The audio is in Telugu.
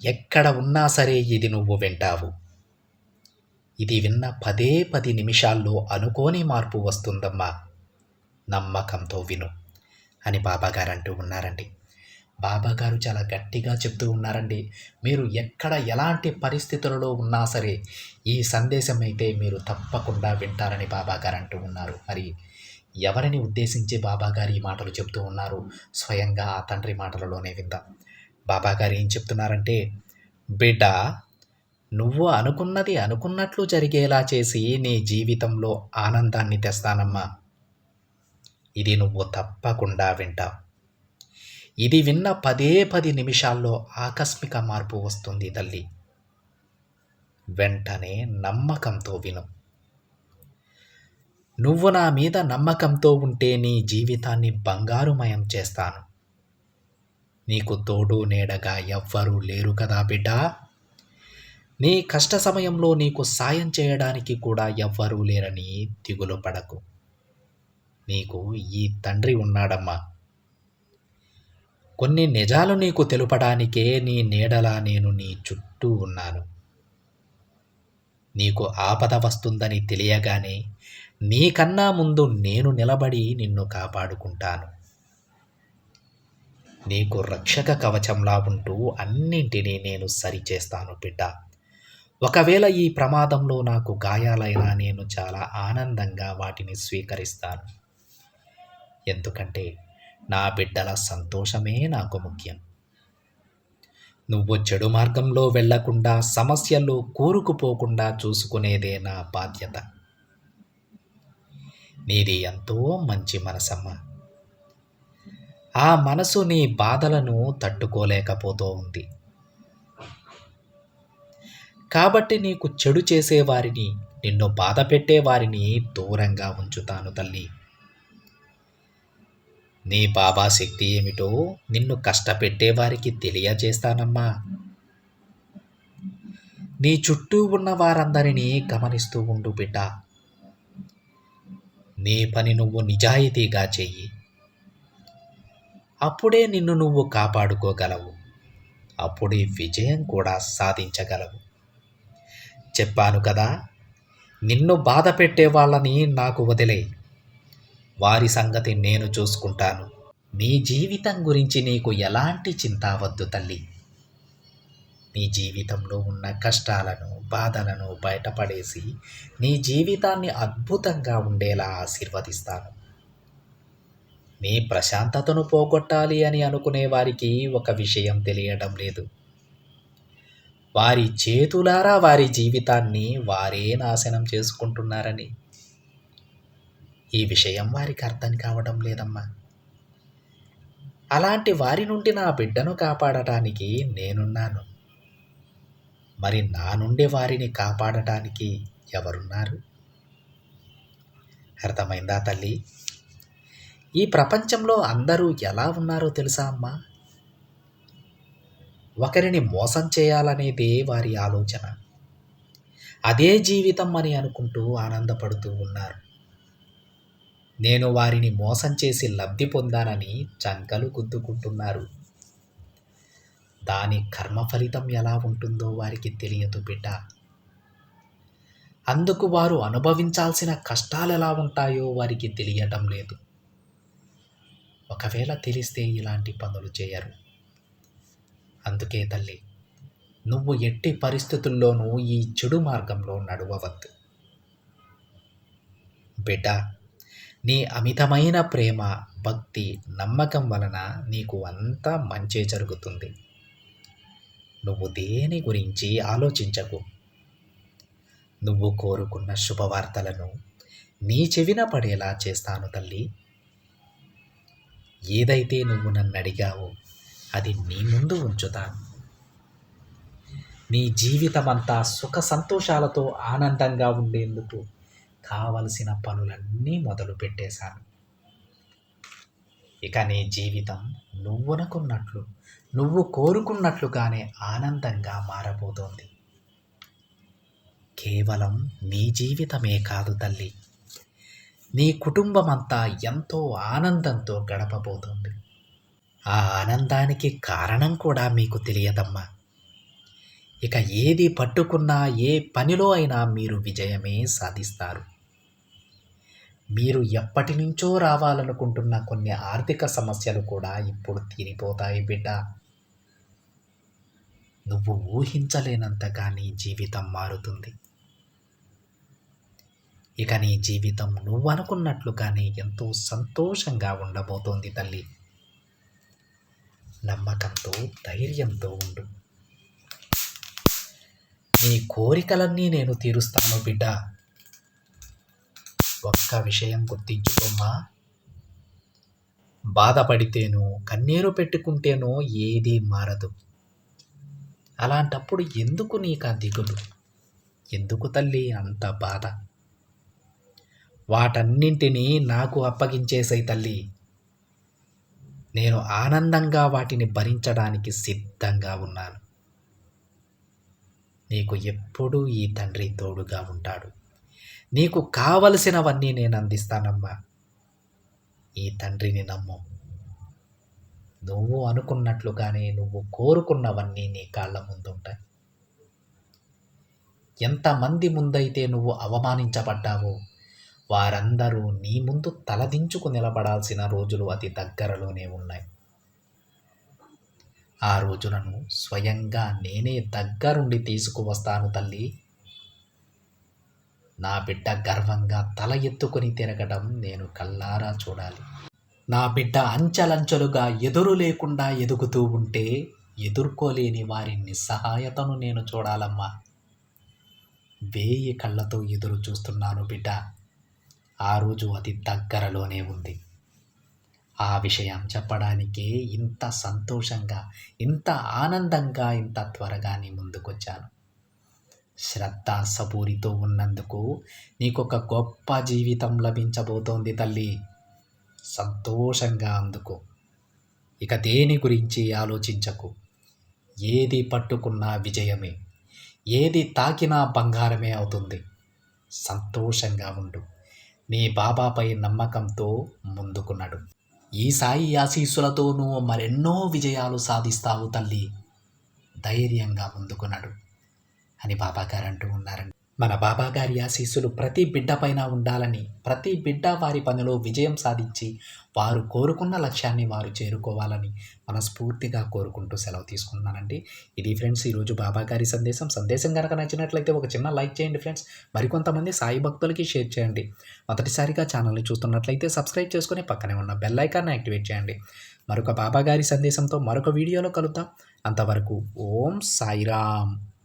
ఎక్కడ ఉన్నా సరే ఇది నువ్వు వింటావు. ఇది విన్న పదే పది నిమిషాల్లో అనుకోని మార్పు వస్తుందమ్మా. నమ్మకంతో విను అని బాబాగారు అంటూ ఉన్నారండి. బాబాగారు చాలా గట్టిగా చెప్తూ ఉన్నారండి. మీరు ఎక్కడ ఎలాంటి పరిస్థితులలో ఉన్నా సరే ఈ సందేశం అయితే మీరు తప్పకుండా వింటారని బాబాగారు అంటూ ఉన్నారు. మరి ఎవరిని ఉద్దేశించి బాబాగారు ఈ మాటలు చెప్తూ ఉన్నారు? స్వయంగా ఆ తండ్రి మాటలలోనే విందాం. బాబాగారు ఏం చెప్తున్నారంటే బిడ్డ నువ్వు అనుకున్నది అనుకున్నట్లు జరిగేలా చేసి నీ జీవితంలో ఆనందాన్ని తెస్తానమ్మా. ఇది నువ్వు తప్పకుండా వింటావు. ఇది విన్న పదే పది నిమిషాల్లో ఆకస్మిక మార్పు వస్తుంది తల్లి. వెంటనే నమ్మకంతో విను. నువ్వు నా మీద నమ్మకంతో ఉంటే నీ జీవితాన్ని బంగారుమయం చేస్తాను. నీకు తోడు నీడగా ఎవ్వరూ లేరు కదా బిడ్డా. నీ కష్ట సమయంలో నీకు సాయం చేయడానికి కూడా ఎవ్వరూ లేరని దిగులు పడకు. నీకు ఈ తండ్రి ఉన్నాడమ్మా. కొన్ని నిజాలు నీకు తెలుపడానికే నీ నీడలా నేను నీ చుట్టూ ఉన్నాను. నీకు ఆపద వస్తుందని తెలియగానే నీకన్నా ముందు నేను నిలబడి నిన్ను కాపాడుకుంటాను. నీకు రక్షక కవచంలా ఉంటూ అన్నింటినీ నేను సరిచేస్తాను బిడ్డ. ఒకవేళ ఈ ప్రమాదంలో నాకు గాయాలైనా నేను చాలా ఆనందంగా వాటిని స్వీకరిస్తాను. ఎందుకంటే నా బిడ్డల సంతోషమే నాకు ముఖ్యం. నువ్వు చెడు మార్గంలో వెళ్ళకుండా సమస్యలు కూరుకుపోకుండా చూసుకునేదే నా బాధ్యత. నీది ఎంతో మంచి మనసమ్మ. ఆ మనసు నీ బాధలను తట్టుకోలేకపోతూ ఉంది కాబట్టి నీకు చెడు చేసేవారిని నిన్ను బాధ పెట్టేవారిని దూరంగా ఉంచుతాను తల్లి. నీ బాబా శక్తి ఏమిటో నిన్ను కష్టపెట్టేవారికి తెలియజేస్తానమ్మా. నీ చుట్టూ ఉన్న వారందరినీ గమనిస్తూ ఉండు బిడ్డ. నీ పని నువ్వు నిజాయితీగా చెయ్యి. అప్పుడే నిన్ను నువ్వు కాపాడుకోగలవు. అప్పుడే విజయం కూడా సాధించగలవు. చెప్పాను కదా నిన్ను బాధ పెట్టే వాళ్ళని నాకు వదిలే. వారి సంగతి నేను చూసుకుంటాను. నీ జీవితం గురించి నీకు ఎలాంటి చింత వద్దు తల్లి. నీ జీవితంలో ఉన్న కష్టాలను బాధలను బయటపడేసి నీ జీవితాన్ని అద్భుతంగా ఉండేలా ఆశీర్వదిస్తాను. మీ ప్రశాంతతను పోగొట్టాలి అని అనుకునే వారికి ఒక విషయం తెలియడం లేదు. వారి చేతులారా వారి జీవితాన్ని వారే నాశనం చేసుకుంటున్నారని. ఈ విషయం వారికి అర్థం కావడం లేదమ్మా. అలాంటి వారి నుండి నా బిడ్డను కాపాడటానికి నేనున్నాను. మరి నా నుండి వారిని కాపాడటానికి ఎవరున్నారు? అర్థమైందా తల్లి? ఈ ప్రపంచంలో అందరూ ఎలా ఉన్నారో తెలుసా అమ్మా? ఒకరిని మోసం చేయాలనేదే వారి ఆలోచన. అదే జీవితం అని అనుకుంటూ ఆనందపడుతూ ఉన్నారు. నేను వారిని మోసం చేసి లబ్ధి పొందానని చంకలు గుద్దుకుంటున్నారు. దాని కర్మ ఫలితం ఎలా ఉంటుందో వారికి తెలియదు బిడ్డ. అందుకు వారు అనుభవించాల్సిన కష్టాలు ఎలా ఉంటాయో వారికి తెలియటం లేదు. ఒకవేళ తెలిస్తే ఇలాంటి పనులు చేయరు. అందుకే తల్లి నువ్వు ఎట్టి పరిస్థితుల్లోనూ ఈ చెడు మార్గంలో నడవవద్దు. బిడ్డ నీ అమితమైన ప్రేమ భక్తి నమ్మకం వలన నీకు అంతా మంచే జరుగుతుంది. నువ్వు దేని గురించి ఆలోచించకు? నువ్వు కోరుకున్న శుభవార్తలను నీ చెవిన పడేలా చేస్తాను తల్లి. ఏదైతే నువ్వు నన్ను అడిగావో అది నీ ముందు ఉంచుతాను నీ జీవితమంతా సుఖ సంతోషాలతో ఆనందంగా ఉండేందుకు కావలసిన పనులన్నీ మొదలు పెట్టేశాను. ఇక నీ జీవితం నువ్వునకున్నట్లు నువ్వు కోరుకున్నట్లుగానే ఆనందంగా మారబోతోంది. కేవలం నీ జీవితమే కాదు తల్లి. నీ కుటుంబం అంతా ఎంతో ఆనందంతో గడపబోతోంది. ఆ ఆనందానికి కారణం కూడా మీకు తెలియదమ్మా. ఇక ఏది పట్టుకున్నా ఏ పనిలో అయినా మీరు విజయమే సాధిస్తారు. మీరు ఎప్పటి నుంచో రావాలనుకుంటున్న కొన్ని ఆర్థిక సమస్యలు కూడా ఇప్పుడు తీరిపోతాయి బిడ్డ. నువ్వు ఊహించలేనంతగా నీ జీవితం మారుతుంది. ఇక నీ జీవితం నువ్వు అనుకున్నట్లుగానే ఎంతో సంతోషంగా ఉండబోతోంది తల్లి. నమ్మకంతో ధైర్యంతో ఉండు. నీ కోరికలన్నీ నేను తీరుస్తాను బిడ్డ. ఒక్క విషయం గుర్తించుకోమ్మా. బాధపడితేనో కన్నీరు పెట్టుకుంటేనో ఏదీ మారదు. అలాంటప్పుడు ఎందుకు నీకు ఆ దిగులు? ఎందుకు తల్లి అంత బాధ? వాటన్నింటినీ నాకు అప్పగించేసే తల్లి. నేను ఆనందంగా వాటిని భరించడానికి సిద్ధంగా ఉన్నాను. నీకు ఎప్పుడూ ఈ తండ్రి తోడుగా ఉంటాడు. నీకు కావలసినవన్నీ నేను అందిస్తానమ్మా. ఈ తండ్రిని నమ్ము. నువ్వు అనుకున్నట్లుగానే నువ్వు కోరుకున్నవన్నీ నీ కాళ్ళ ముందుంటాయి. ఎంతమంది ముందైతే నువ్వు అవమానించబడ్డావో వారందరూ నీ ముందు తలదించుకు నిలబడాల్సిన రోజులు అతి దగ్గరలోనే ఉన్నాయి. ఆ రోజులను స్వయంగా నేనే దగ్గరుండి తీసుకువస్తాను తల్లి. నా బిడ్డ గర్వంగా తల ఎత్తుకొని తిరగడం నేను కల్లారా చూడాలి. నా బిడ్డ అంచెలంచెలుగా ఎదురు లేకుండా ఎదుగుతూ ఉంటే ఎదుర్కోలేని వారి నిస్సహాయతను నేను చూడాలమ్మా. వేయి కళ్ళతో ఎదురు చూస్తున్నాను బిడ్డ. ఆ రోజు అతి దగ్గరలోనే ఉంది. ఆ విషయం చెప్పడానికే ఇంత సంతోషంగా ఇంత ఆనందంగా ఇంత త్వరగానే ముందుకొచ్చాను. శ్రద్ధ సబూరితో ఉన్నందుకు నీకొక గొప్ప జీవితం లభించబోతోంది తల్లి. సంతోషంగా అందుకో. ఇక దేని గురించి ఆలోచించకు. ఏది పట్టుకున్నా విజయమే. ఏది తాకినా బంగారమే అవుతుంది. సంతోషంగా ఉండు. నీ బాబాపై నమ్మకంతో ముందుకు నడు. ఈ సాయి ఆశీస్సులతో నువ్వు మరెన్నో విజయాలు సాధిస్తావు తల్లి. ధైర్యంగా ముందుకు నడు. అని బాబాగారు అంటూ ఉన్నారండి మన బాబాగారి ఆశీస్సులు ప్రతి బిడ్డ పైన ఉండాలని ప్రతి బిడ్డ వారి పనిలో విజయం సాధించి వారు కోరుకున్న లక్ష్యాన్ని వారు చేరుకోవాలని మనస్ఫూర్తిగా కోరుకుంటూ సెలవు తీసుకుంటున్నానండి. ఇది ఫ్రెండ్స్ ఈరోజు బాబాగారి సందేశం. సందేశం కనుక నచ్చినట్లయితే ఒక చిన్న లైక్ చేయండి ఫ్రెండ్స్. మరికొంతమంది సాయి భక్తులకి షేర్ చేయండి. మొదటిసారిగా ఛానల్ని చూస్తున్నట్లయితే సబ్స్క్రైబ్ చేసుకుని పక్కనే ఉన్న బెల్ ఐకాన్ని యాక్టివేట్ చేయండి. మరొక బాబాగారి సందేశంతో మరొక వీడియోలో కలుద్దాం. అంతవరకు ఓం సాయిరామ్.